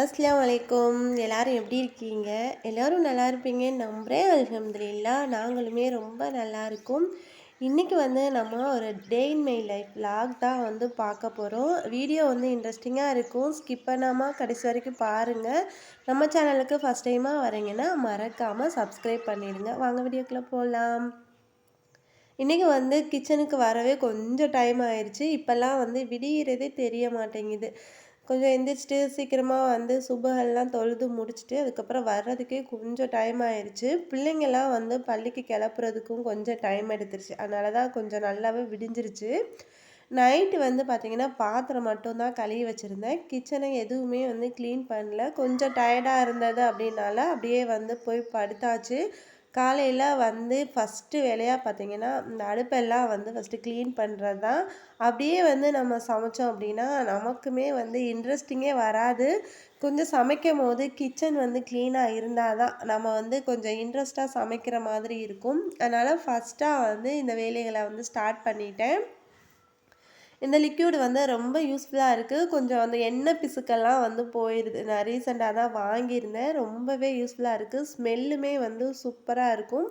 அஸ்லாம் வலைக்கம் எல்லாரும் எப்படி இருக்கீங்க? எல்லோரும் நல்லா இருப்பீங்கன்னு நம்புகிறேன் அலமதுல்லா நாங்களுமே ரொம்ப நல்லா இருக்கோம். இன்றைக்கி வந்து நம்ம ஒரு day in my life vlog தான் வந்து பார்க்க போகிறோம் வீடியோ வந்து இன்ட்ரெஸ்டிங்காக இருக்கும். ஸ்கிப் பண்ணாமல் கடைசி வரைக்கும் பாருங்கள் நம்ம சேனலுக்கு ஃபஸ்ட் டைமாக வரீங்கன்னா மறக்காமல் சப்ஸ்கிரைப் பண்ணிடுங்க. வாங்க வீடியோக்குள்ளே போகலாம் இன்றைக்கி வந்து கிச்சனுக்கு வரவே கொஞ்சம் டைம் ஆயிடுச்சு இப்போல்லாம் வந்து விடிகிறதே தெரிய மாட்டேங்குது. கொஞ்சம் எந்திரிச்சிட்டு சீக்கிரமாக வந்து சுபகெல்லாம் தொழுது முடிச்சுட்டு அதுக்கப்புறம் வர்றதுக்கே கொஞ்சம் டைம் ஆயிடுச்சு பிள்ளைங்கள்லாம் வந்து பள்ளிக்கு கிளப்புறதுக்கும் கொஞ்சம் டைம் எடுத்துருச்சு. அதனால தான் கொஞ்சம் நல்லாவே விடிஞ்சிருச்சு. நைட்டு வந்து பார்த்திங்கன்னா பாத்திரம் மட்டும்தான் கழுவி வச்சுருந்தேன். கிச்சனை எதுவுமே வந்து க்ளீன் பண்ணல. கொஞ்சம் டயர்டாக இருந்தது அப்படின்னால அப்படியே வந்து போய் படுத்தாச்சு. காலையில் வந்து ஃபஸ்ட்டு வேலையாக பார்த்தீங்கன்னா இந்த அடுப்பெல்லாம் வந்து ஃபஸ்ட்டு க்ளீன் பண்ணுறது தான் அப்படியே வந்து நம்ம சமைச்சோம் அப்படின்னா நமக்குமே வந்து இன்ட்ரெஸ்டிங்கே வராது. கொஞ்சம் சமைக்கும் போது கிச்சன் வந்து க்ளீனாக இருந்தால் தான் நம்ம வந்து கொஞ்சம் இன்ட்ரெஸ்ட்டாக சமைக்கிற மாதிரி இருக்கும். அதனால் ஃபஸ்ட்டாக வந்து இந்த வேலைகளை வந்து ஸ்டார்ட் பண்ணிட்டேன். இந்த லிக்யூடு வந்து ரொம்ப யூஸ்ஃபுல்லாக இருக்குது கொஞ்சம் அந்த எண்ணெய் பிசுக்கெல்லாம் வந்து போயிடுது நான் ரீசெண்டாக தான் வாங்கியிருந்தேன். ரொம்பவே யூஸ்ஃபுல்லாக இருக்குது ஸ்மெல்லுமே வந்து சூப்பராக இருக்கும்.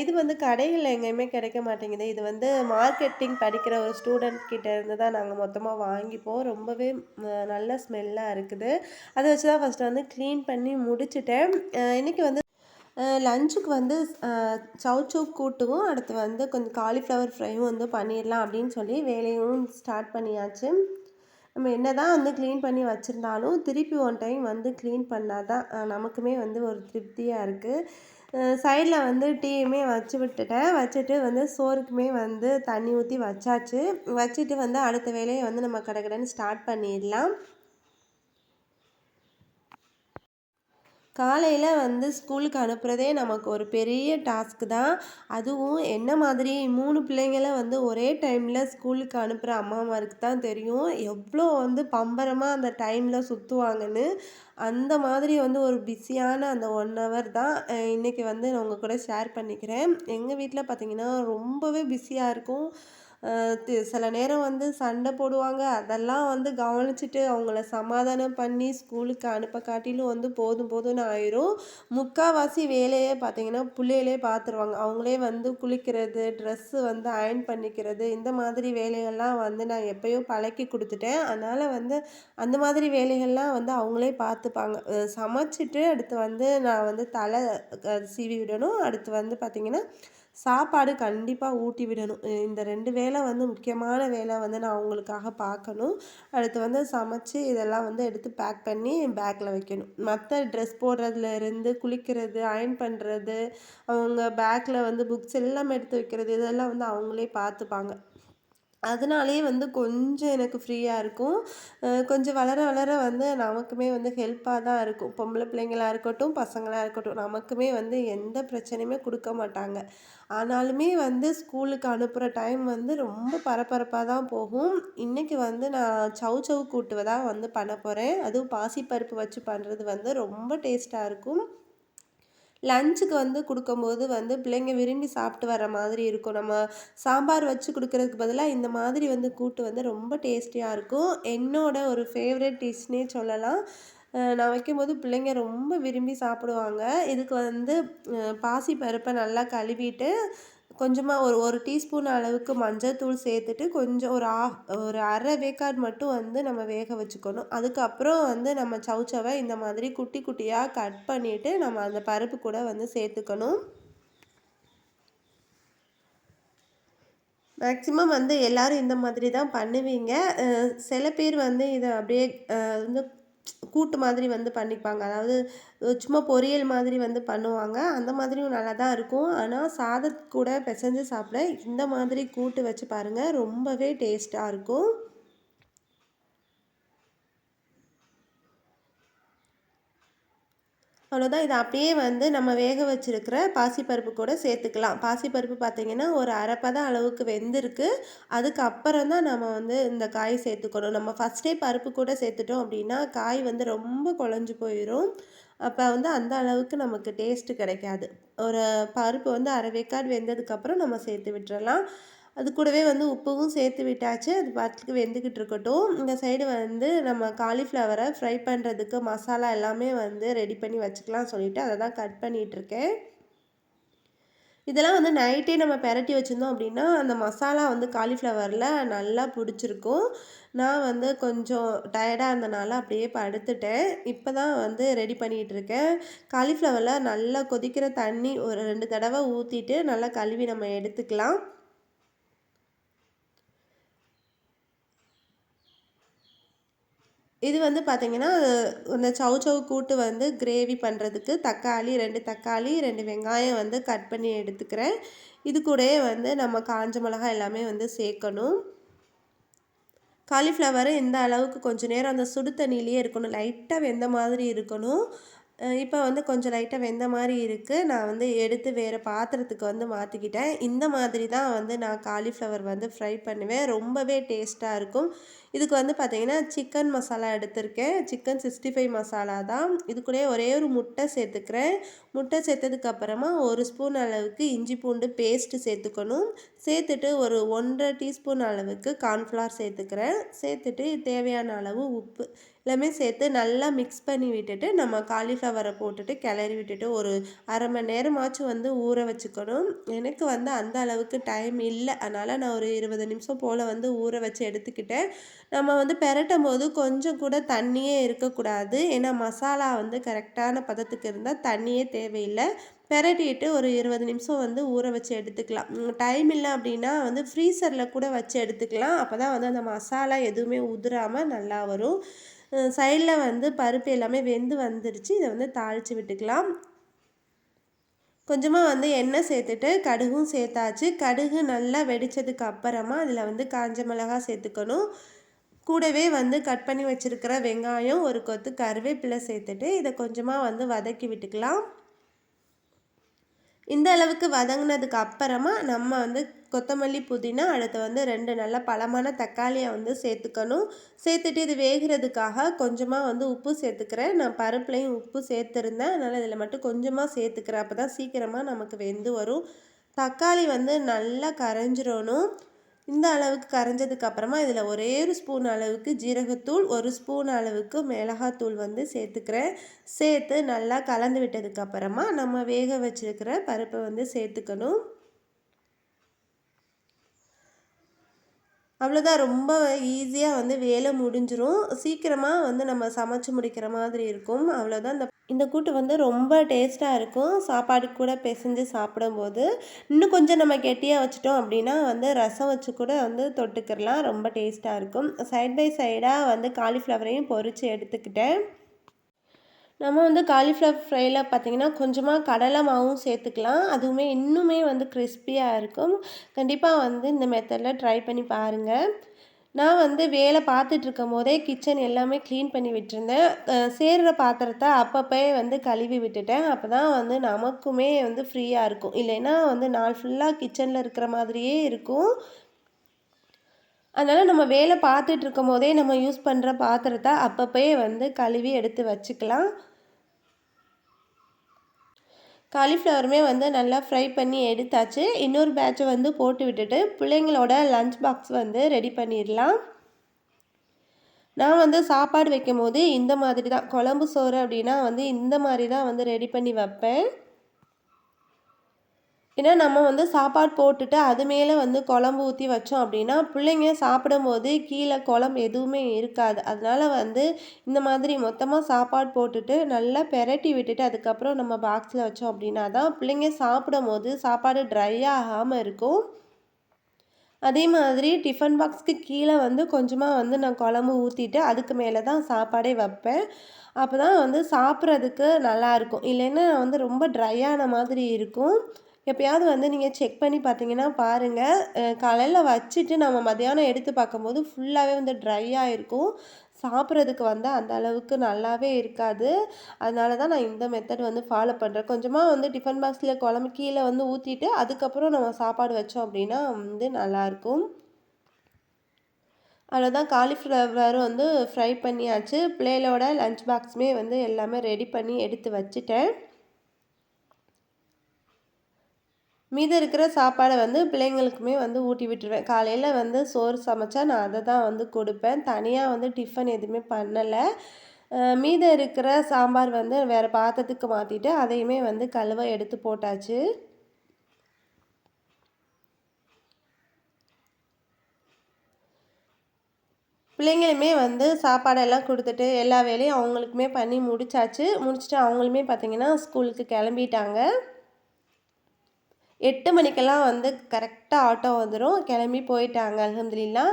இது வந்து கடைகளில் எங்கேயுமே கிடைக்க மாட்டேங்குது. இது வந்து மார்க்கெட்டிங் படிக்கிற ஒரு ஸ்டூடெண்ட் கிட்ட இருந்து தான் நாங்கள் மொத்தமாக வாங்கிப்போம். ரொம்பவே நல்ல ஸ்மெல்லாக இருக்குது. அதை வச்சு தான் ஃபஸ்ட்டு வந்து க்ளீன் பண்ணி முடிச்சுட்டேன். இன்றைக்கி வந்து லஞ்சுக்கு வந்து சவுச்சோ கூட்டுவும் அடுத்து வந்து கொஞ்சம் காலிஃப்ளவர் ஃப்ரையும் வந்து பண்ணிடலாம் அப்படின்னு சொல்லி வேலையும் ஸ்டார்ட் பண்ணியாச்சு. நம்ம என்ன தான் வந்து க்ளீன் பண்ணி வச்சுருந்தாலும் திருப்பி ஒன் டைம் வந்து க்ளீன் பண்ணால் தான் நமக்குமே வந்து ஒரு திருப்தியாக இருக்குது சைடில் வந்து டீயுமே வச்சு விட்டுட்டேன். வச்சுட்டு வந்து சோறுக்குமே வந்து தண்ணி ஊற்றி வச்சாச்சு. வச்சுட்டு வந்து அடுத்த வேலையை வந்து நம்ம கடை கடைன்னு ஸ்டார்ட் பண்ணிடலாம். காலையில் வந்து ஸ்கூலுக்கு அனுப்புகிறதே நமக்கு ஒரு பெரிய டாஸ்க்கு தான். அதுவும் என்ன மாதிரி மூணு பிள்ளைங்கள வந்து ஒரே டைமில் ஸ்கூலுக்கு அனுப்புகிற அம்மாமாருக்கு தான் தெரியும். எவ்வளோ வந்து பம்பரமாக அந்த டைமில் சுற்றுவாங்கன்னு அந்த மாதிரி வந்து ஒரு பிஸியான அந்த ஒன் ஹவர் தான். இன்றைக்கி வந்து நான் உங்கள் கூட ஷேர் பண்ணிக்கிறேன். எங்கள் வீட்டில் பார்த்திங்கன்னா ரொம்பவே பிஸியாக இருக்கும். சில நேரம் வந்து சண்டை போடுவாங்க. அதெல்லாம் வந்து கவனிச்சுட்டு அவங்கள சமாதானம் பண்ணி ஸ்கூலுக்கு அனுப்ப காட்டிலும் வந்து போதும் போதும்னு ஆயிரும். முக்கால்வாசி வேலையே பார்த்தீங்கன்னா பிள்ளைகளே பார்த்துருவாங்க அவங்களே வந்து குளிக்கிறது ட்ரெஸ்ஸு வந்து அயன் பண்ணிக்கிறது இந்த மாதிரி வேலைகள்லாம் வந்து நான் எப்பயோ பழக்கி கொடுத்துட்டேன். அதனால் வந்து அந்த மாதிரி வேலைகள்லாம் வந்து அவங்களே பார்த்துப்பாங்க சமைச்சிட்டு அடுத்து வந்து நான் வந்து தலை சீவி விடணும். அடுத்து வந்து பார்த்திங்கன்னா சாப்பாடு கண்டிப்பாக ஊட்டி விடணும். இந்த ரெண்டு வேலை வந்து முக்கியமான வேலை வந்து நான் அவங்களுக்காக பார்க்கணும். அடுத்து வந்து சமைச்சு இதெல்லாம் வந்து எடுத்து பேக் பண்ணி பேக்கில் வைக்கணும். மற்ற ட்ரெஸ் போடுறதுலேருந்து குளிக்கிறது அயன் பண்ணுறது அவங்க பேக்கில் வந்து புக்ஸ் எல்லாம் எடுத்து வைக்கிறது இதெல்லாம் வந்து அவங்களே பார்த்துப்பாங்க. அதனாலே வந்து கொஞ்சம் எனக்கு ஃப்ரீயாக இருக்கும். கொஞ்சம் வளர வளர வந்து நமக்குமே வந்து ஹெல்ப்பாக தான் இருக்கும். பொம்பளை பிள்ளைங்களாக இருக்கட்டும் பசங்களாக இருக்கட்டும் நமக்குமே வந்து எந்த பிரச்சனையுமே கொடுக்க மாட்டாங்க. ஆனாலுமே வந்து ஸ்கூலுக்கு அனுப்புகிற டைம் வந்து ரொம்ப பரபரப்பாக தான் போகும். இன்றைக்கி வந்து நான் சவு சவு கூட்டுவதாக வந்து பண்ண போகிறேன் அதுவும் பாசிப்பருப்பு வச்சு பண்ணுறது வந்து ரொம்ப டேஸ்ட்டாக இருக்கும். லஞ்சுக்கு வந்து கொடுக்கும்போது வந்து பிள்ளைங்க விரும்பி சாப்பிட்டு வர மாதிரி இருக்கும். நம்ம சாம்பார் வச்சு கொடுக்கறதுக்கு பதிலாக இந்த மாதிரி வந்து கூட்டு வந்து ரொம்ப டேஸ்டியாக இருக்கும். என்னோட ஒரு ஃபேவரட் டிஷ்னே சொல்லலாம். நான் வைக்கும்போது பிள்ளைங்க ரொம்ப விரும்பி சாப்பிடுவாங்க. இதுக்கு வந்து பாசி பருப்பை நல்லா கழுவிட்டு கொஞ்சமாக ஒரு ஒரு டீஸ்பூன் அளவுக்கு மஞ்சள்தூள் சேர்த்துட்டு கொஞ்சம் ஒரு ஆ ஒரு அரை வேக்காடு மட்டும் வந்து நம்ம வேக வச்சுக்கணும். அதுக்கப்புறம் வந்து நம்ம சவுச்சவை இந்த மாதிரி குட்டி குட்டியாக கட் பண்ணிவிட்டு நம்ம அந்த பருப்பு கூட வந்து சேர்த்துக்கணும். மேக்ஸிமம் வந்து எல்லோரும் இந்த மாதிரி தான் பண்ணுவீங்க. சில பேர் வந்து இதை அப்படியே வந்து கூட்டு மாதிரி வந்து பண்ணிப்பாங்க. அதாவது சும்மா பொரியல் மாதிரி வந்து பண்ணுவாங்க. அந்த மாதிரியும் நல்லா தான் இருக்கும். ஆனால் சாதத்து கூட பிசைஞ்சு சாப்பிட இந்த மாதிரி கூட்டு வச்சு பாருங்கள் ரொம்பவே டேஸ்ட்டாக இருக்கும். அவ்வளோதான் இதை அப்படியே வந்து நம்ம வேக வச்சுருக்கிற பாசிப்பருப்பு கூட சேர்த்துக்கலாம். பாசிப்பருப்பு பார்த்திங்கன்னா ஒரு அரைப்பதம் அளவுக்கு வெந்திருக்கு. அதுக்கப்புறம் தான் நம்ம வந்து இந்த காய் சேர்த்துக்கணும். நம்ம ஃபஸ்ட்டே பருப்பு கூட சேர்த்துட்டோம் அப்படின்னா காய் வந்து ரொம்ப குழஞ்சி போயிடும் அப்போ வந்து அந்த அளவுக்கு நமக்கு டேஸ்ட்டு கிடைக்காது. ஒரு பருப்பு வந்து அரை வேக்காடு வெந்ததுக்கப்புறம் நம்ம சேர்த்து விட்டுறலாம். அது கூடவே வந்து உப்பும் சேர்த்து விட்டாச்சு. அது பாட்டுக்கு வெந்துக்கிட்டு இருக்கட்டும். இந்த சைடு வந்து நம்ம காலிஃப்ளவரை ஃப்ரை பண்ணுறதுக்கு மசாலா எல்லாமே வந்து ரெடி பண்ணி வச்சுக்கலாம் சொல்லிவிட்டு அதை தான் கட் பண்ணிகிட்ருக்கேன் இதெல்லாம் வந்து நைட்டே நம்ம பெரட்டி வச்சுருந்தோம் அப்படின்னா அந்த மசாலா வந்து காலிஃப்ளவரில் நல்லா பிடிச்சிருக்கும். நான் வந்து கொஞ்சம் டயர்டாக இருந்தனால அப்படியே படுத்துட்டேன். இப்போ தான் வந்து ரெடி பண்ணிகிட்டு இருக்கேன். காலிஃப்ளவரில் நல்லா கொதிக்கிற தண்ணி ஒரு ரெண்டு தடவை ஊற்றிட்டு நல்லா கழுவி நம்ம எடுத்துக்கலாம். இது வந்து பார்த்திங்கன்னா இந்த சவு சவு கூட்டு வந்து கிரேவி பண்ணுறதுக்கு தக்காளி ரெண்டு தக்காளி ரெண்டு வெங்காயம் வந்து கட் பண்ணி எடுத்துக்கிறேன். இது கூடயே வந்து நம்ம காஞ்ச மிளகா எல்லாமே வந்து சேர்க்கணும். காலிஃப்ளவரு இந்த அளவுக்கு கொஞ்சம் நேரம் அந்த சுடு தண்ணியிலேயே இருக்கணும். லைட்டாக வெந்த மாதிரி இருக்கணும். இப்போ வந்து கொஞ்சம் லைட்டாக வெந்த மாதிரி இருக்குது நான் வந்து எடுத்து வேறு பாத்திரத்துக்கு வந்து மாற்றிக்கிட்டேன் இந்த மாதிரி தான் வந்து நான் காலிஃப்ளவர் வந்து ஃப்ரை பண்ணுவேன். ரொம்பவே டேஸ்ட்டாக இருக்கும். இதுக்கு வந்து பார்த்திங்கன்னா சிக்கன் மசாலா எடுத்திருக்கேன். சிக்கன் சிக்ஸ்டி ஃபைவ் மசாலா தான். இது கூட ஒரே ஒரு முட்டை சேர்த்துக்கிறேன். முட்டை சேர்த்ததுக்கப்புறமா ஒரு ஸ்பூன் அளவுக்கு இஞ்சி பூண்டு பேஸ்ட்டு சேர்த்துக்கணும். சேர்த்துட்டு ஒரு ஒன்றரை டீஸ்பூன் அளவுக்கு கார்ன்ஃப்ளவர் சேர்த்துக்கிறேன். சேர்த்துட்டு தேவையான அளவு உப்பு எல்லாமே சேர்த்து நல்லா மிக்ஸ் பண்ணி விட்டுட்டு நம்ம காலிஃப்ளவரை போட்டுட்டு கிளறி விட்டுட்டு ஒரு அரை மணி நேரமாச்சும் வந்து ஊற வச்சுக்கணும். எனக்கு வந்து அந்த அளவுக்கு டைம் இல்லை. அதனால் நான் ஒரு இருபது நிமிஷம் போல் வந்து ஊற வச்சு எடுத்துக்கிட்டேன். நம்ம வந்து பெரட்டும் போது கொஞ்சம் கூட தண்ணியே இருக்கக்கூடாது. ஏன்னா மசாலா வந்து கரெக்டான பதத்துக்கு இருந்தால் தண்ணியே தேவையில்லை. பெரட்டிட்டு ஒரு இருபது நிமிஷம் வந்து ஊற வச்சு எடுத்துக்கலாம். டைம் இல்லை அப்படின்னா வந்து ஃப்ரீசரில் கூட வச்சு எடுத்துக்கலாம். அப்போ தான் வந்து அந்த மசாலா எதுவுமே உதிராமல் நல்லா வரும். சைடில் வந்து பருப்பு எல்லாமே வெந்து வந்துடுச்சு. இதை வந்து தாளித்து விட்டுக்கலாம். கொஞ்சமாக வந்து எண்ணெய் சேர்த்துட்டு கடுகும் சேர்த்தாச்சு. கடுகு நல்லா வெடித்ததுக்கு அப்புறமா அதில் வந்து காஞ்ச மிளகா சேர்த்துக்கணும். கூடவே வந்து கட் பண்ணி வச்சுருக்கிற வெங்காயம் ஒரு கொத்து கருவேப்பிலை சேர்த்துட்டு இதை கொஞ்சமாக வந்து வதக்கி விட்டுக்கலாம். இந்த அளவுக்கு வதங்கினதுக்கு அப்புறமா நம்ம வந்து கொத்தமல்லி புதினா அடுத்து வந்து ரெண்டு நல்ல பழமான தக்காளியை வந்து சேர்த்துக்கணும். சேர்த்துட்டு இது வேகிறதுக்காக கொஞ்சமாக வந்து உப்பு சேர்த்துக்கிறேன். நான் பருப்புலையும் உப்பு சேர்த்துருந்தேன். அதனால் இதில் மட்டும் கொஞ்சமாக சேர்த்துக்கிறேன். அப்போ தான் சீக்கிரமாக நமக்கு வெந்து வரும். தக்காளி வந்து நல்லா கரைஞ்சிடணும். இந்த அளவுக்கு கரைஞ்சதுக்கு அப்புறமா இதில் ஒரே ஒரு ஸ்பூன் அளவுக்கு ஜீரகத்தூள் ஒரு ஸ்பூன் அளவுக்கு மிளகாத்தூள் வந்து சேர்த்துக்கிறேன். சேர்த்து நல்லா கலந்து விட்டதுக்கு அப்புறமா நம்ம வேக வச்சுருக்கிற பருப்பை வந்து சேர்த்துக்கணும். அவ்வளோதான் ரொம்ப ஈஸியாக வந்து வேலை முடிஞ்சிரும். சீக்கிரமாக வந்து நம்ம சமைச்சு முடிக்கிற மாதிரி இருக்கும். அவ்வளோதான் இந்த இந்த கூட்டு வந்து ரொம்ப டேஸ்ட்டாக இருக்கும். சாப்பாடு கூட பிசைஞ்சு சாப்பிடும்போது இன்னும் கொஞ்சம் நம்ம கெட்டியாக வச்சுட்டோம் அப்படின்னா வந்து ரசம் வச்சு கூட வந்து தொட்டுக்கிறலாம் ரொம்ப டேஸ்ட்டாக இருக்கும். சைட் பை சைடாக வந்து காலிஃப்ளவரையும் பொறிச்சு எடுத்துக்கிட்டேன். நம்ம வந்து காலிஃப்ளவர் ஃப்ரையில் பார்த்திங்கன்னா கொஞ்சமாக கடலை மாவும் சேர்த்துக்கலாம். அதுவுமே இன்னுமே வந்து கிறிஸ்பியாக இருக்கும். கண்டிப்பாக வந்து இந்த மெத்தடில் ட்ரை பண்ணி பாருங்கள் நான் வந்து வேலை பார்த்துட்டு இருக்கும் போதே கிச்சன் எல்லாமே க்ளீன் பண்ணி விட்டுருந்தேன். சேர்கிற பாத்திரத்தை அப்பப்போ வந்து கழுவி விட்டுட்டேன். அப்போ தான் வந்து நமக்குமே வந்து ஃப்ரீயாக இருக்கும். இல்லைன்னா வந்து நாள் ஃபுல்லாக கிச்சனில் இருக்கிற மாதிரியே இருக்கும். அதனால் நம்ம வேலை பார்த்துட்டு இருக்கும் போதே நம்ம யூஸ் பண்ணுற பாத்திரத்தை அப்பப்போயே வந்து கழுவி எடுத்து வச்சுக்கலாம். காலிஃப்ளவருமே வந்து நல்லா ஃப்ரை பண்ணி எடுத்தாச்சு. இன்னொரு பேட்சை வந்து போட்டு விட்டுட்டு பிள்ளைங்களோட லஞ்ச் பாக்ஸ் வந்து ரெடி பண்ணிடலாம். நான் வந்து சாப்பாடு வைக்கும் போது இந்த மாதிரி தான். குழம்பு சோறு அப்படின்னா வந்து இந்த மாதிரி தான் வந்து ரெடி பண்ணி வைப்பேன். ஏன்னா நம்ம வந்து சாப்பாடு போட்டுட்டு அது மேலே வந்து குழம்பு ஊற்றி வச்சோம் அப்படின்னா பிள்ளைங்க சாப்பிடும்போது கீழே குழம்பு எதுவுமே இருக்காது. அதனால் வந்து இந்த மாதிரி மொத்தமாக சாப்பாடு போட்டுட்டு நல்லா பெரட்டி விட்டுட்டு அதுக்கப்புறம் நம்ம பாக்ஸில் வச்சோம் அப்படின்னா தான் பிள்ளைங்க சாப்பிடும் போது சாப்பாடு ட்ரை ஆகாமல் இருக்கும். அதே மாதிரி டிஃபன் பாக்ஸ்க்கு கீழே வந்து கொஞ்சமாக வந்து நான் குழம்பு ஊற்றிட்டு அதுக்கு மேலே தான் சாப்பாடே வைப்பேன். அப்போ தான் வந்து சாப்பிட்றதுக்கு நல்லாயிருக்கும் இல்லைன்னா வந்து ரொம்ப ட்ரையான மாதிரி இருக்கும். எப்போயாவது வந்து நீங்கள் செக் பண்ணி பார்த்தீங்கன்னா பாருங்கள் காலையில் வச்சுட்டு நம்ம மதியானம் எடுத்து பார்க்கும்போது ஃபுல்லாகவே வந்து ட்ரையாக இருக்கும். சாப்பிட்றதுக்கு வந்து அந்த அளவுக்கு நல்லாவே இருக்காது. அதனால தான் நான் இந்த மெத்தட் வந்து ஃபாலோ பண்ணுறேன் கொஞ்சமாக வந்து டிஃபன் பாக்ஸில் குழம்பு கீழே வந்து ஊற்றிட்டு அதுக்கப்புறம் நம்ம சாப்பாடு வச்சோம் அப்படின்னா வந்து நல்லாயிருக்கும் அவ்வளோதான் காலிஃப்ளவர் வந்து ஃப்ரை பண்ணியாச்சு. பிள்ளைகளோட லஞ்ச் பாக்ஸுமே வந்து எல்லாமே ரெடி பண்ணி எடுத்து வச்சுட்டேன். மீதம் இருக்கிற சாப்பாடை வந்து பிள்ளைங்களுக்குமே வந்து ஊட்டி விட்டுருவேன். காலையில் வந்து சோறு சமைச்சா நான் அதை தான் வந்து கொடுப்பேன். தனியாக வந்து டிஃபன் எதுவுமே பண்ணலை. மீதம் இருக்கிற சாம்பார் வந்து வேறு பாத்திரத்துக்கு மாற்றிட்டு அதையுமே வந்து கழுவ எடுத்து போட்டாச்சு. பிள்ளைங்களுமே வந்து சாப்பாடெல்லாம் கொடுத்துட்டு எல்லா வேலையும் அவங்களுக்குமே பண்ணி முடிச்சாச்சு. முடிச்சுட்டு அவங்களுமே பார்த்திங்கன்னா ஸ்கூலுக்கு கிளம்பிட்டாங்க. எட்டு மணிக்கெல்லாம் வந்து கரெக்டாக ஆட்டோ வந்துடும் கிளம்பி போயிட்டாங்க அலமதுல்லா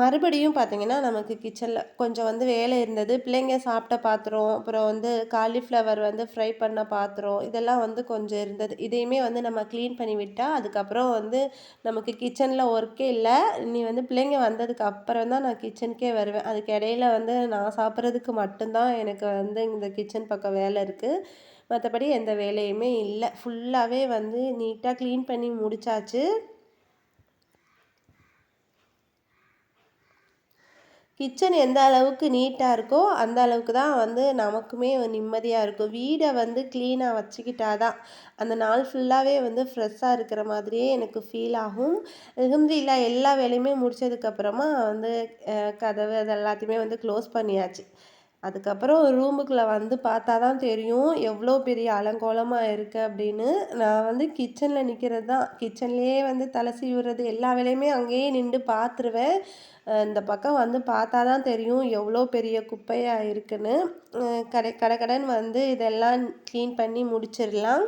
மறுபடியும் பார்த்திங்கன்னா நமக்கு கிச்சனில் கொஞ்சம் வந்து வேலை இருந்தது. பிள்ளைங்க சாப்பிட்ட பாத்திரம் அப்புறம் வந்து காலிஃப்ளவர் வந்து ஃப்ரை பண்ண பாத்திரம் இதெல்லாம் வந்து கொஞ்சம் இருந்தது. இதையுமே வந்து நம்ம க்ளீன் பண்ணி விட்டால் அதுக்கப்புறம் வந்து நமக்கு கிச்சனில் ஒர்க்கே இல்லை. நீ வந்து பிள்ளைங்க வந்ததுக்கு அப்புறம் தான் நான் கிச்சனுக்கே வருவேன். அதுக்கு இடையில வந்து நான் சாப்பிட்றதுக்கு மட்டும்தான் எனக்கு வந்து இந்த கிச்சன் பக்கம் வேலை இருக்குது மற்றபடி எந்த வேலையுமே இல்லை. ஃபுல்லாகவே வந்து நீட்டாக க்ளீன் பண்ணி முடித்தாச்சு கிச்சன் எந்த அளவுக்கு நீட்டாக இருக்கோ அந்த அளவுக்கு தான் வந்து நமக்குமே நிம்மதியாக இருக்கும். வீடை வந்து க்ளீனாக வச்சுக்கிட்டா தான் அந்த நாள் ஃபுல்லாகவே வந்து ஃப்ரெஷ்ஷாக இருக்கிற மாதிரியே எனக்கு ஃபீல் ஆகும். இல்லை எல்லா வேலையுமே முடித்ததுக்கப்புறமா வந்து கதவு அது எல்லாத்தையுமே வந்து க்ளோஸ் பண்ணியாச்சு. அதுக்கப்புறம் ரூமுக்குள்ளே வந்து பார்த்தா தான் தெரியும் எவ்வளோ பெரிய அலங்கோலமாக இருக்குது அப்படின்னு. நான் வந்து கிச்சனில் நிற்கிறது தான். கிச்சன்லேயே வந்து தலை சீவுறது எல்லா வேலையுமே அங்கேயே நின்று பார்த்துருவேன். இந்த பக்கம் வந்து பார்த்தா தான் தெரியும் எவ்வளோ பெரிய குப்பையாக இருக்குன்னு. கடை கடை கடன் வந்து இதெல்லாம் க்ளீன் பண்ணி முடிச்சிடலாம்.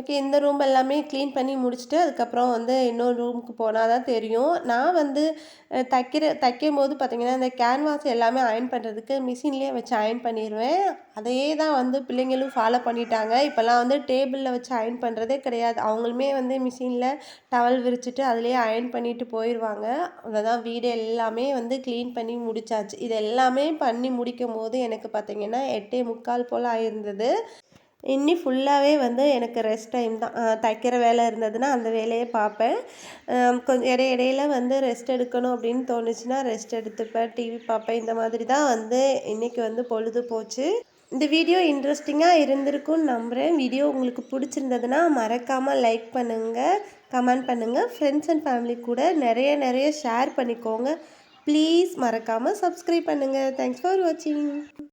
ஓகே இந்த ரூம் எல்லாமே க்ளீன் பண்ணி முடிச்சுட்டு அதுக்கப்புறம் வந்து இன்னொரு ரூமுக்கு போனால் தான் தெரியும். நான் வந்து தைக்கிற தைக்கும் போது பார்த்திங்கன்னா இந்த கேன்வாஸ் எல்லாமே அயன் பண்ணுறதுக்கு மிஷின்லேயே வச்சு அயன் பண்ணிடுவேன் அதையே தான் வந்து பிள்ளைங்களும் ஃபாலோ பண்ணிட்டாங்க. இப்போல்லாம் வந்து டேபிளில் வச்சு அயன் பண்ணுறதே கிடையாது. அவங்களுமே வந்து மிஷினில் டவல் விரிச்சிட்டு அதுலேயே அயன் பண்ணிட்டு போயிடுவாங்க அதான் வீடு எல்லாமே வந்து க்ளீன் பண்ணி முடிச்சாச்சு. இது எல்லாமே பண்ணி முடிக்கும் போது எனக்கு பார்த்திங்கன்னா எட்டே முக்கால் போல் ஆயிருந்தது. இன்னி ஃபுல்லாகவே வந்து எனக்கு ரெஸ்ட் டைம் தான். தைக்கிற வேலை இருந்ததுன்னா அந்த வேலையை பார்ப்பேன். கொஞ்சம் இடை இடையில வந்து ரெஸ்ட் எடுக்கணும் அப்படின்னு தோணுச்சுன்னா ரெஸ்ட் எடுத்துப்பேன். டிவி பார்ப்பேன். இந்த மாதிரி தான் வந்து இன்றைக்கி வந்து பொழுது போச்சு. இந்த வீடியோ இன்ட்ரெஸ்டிங்காக இருந்திருக்கும்னு நம்புகிறேன் வீடியோ உங்களுக்கு பிடிச்சிருந்ததுன்னா மறக்காமல் லைக் பண்ணுங்கள் கமெண்ட் பண்ணுங்கள் ஃப்ரெண்ட்ஸ் அண்ட் ஃபேமிலி கூட நிறைய நிறைய ஷேர் பண்ணிக்கோங்க. ப்ளீஸ் மறக்காமல் சப்ஸ்கிரைப் பண்ணுங்கள் தேங்க்ஸ் ஃபார் வாட்சிங்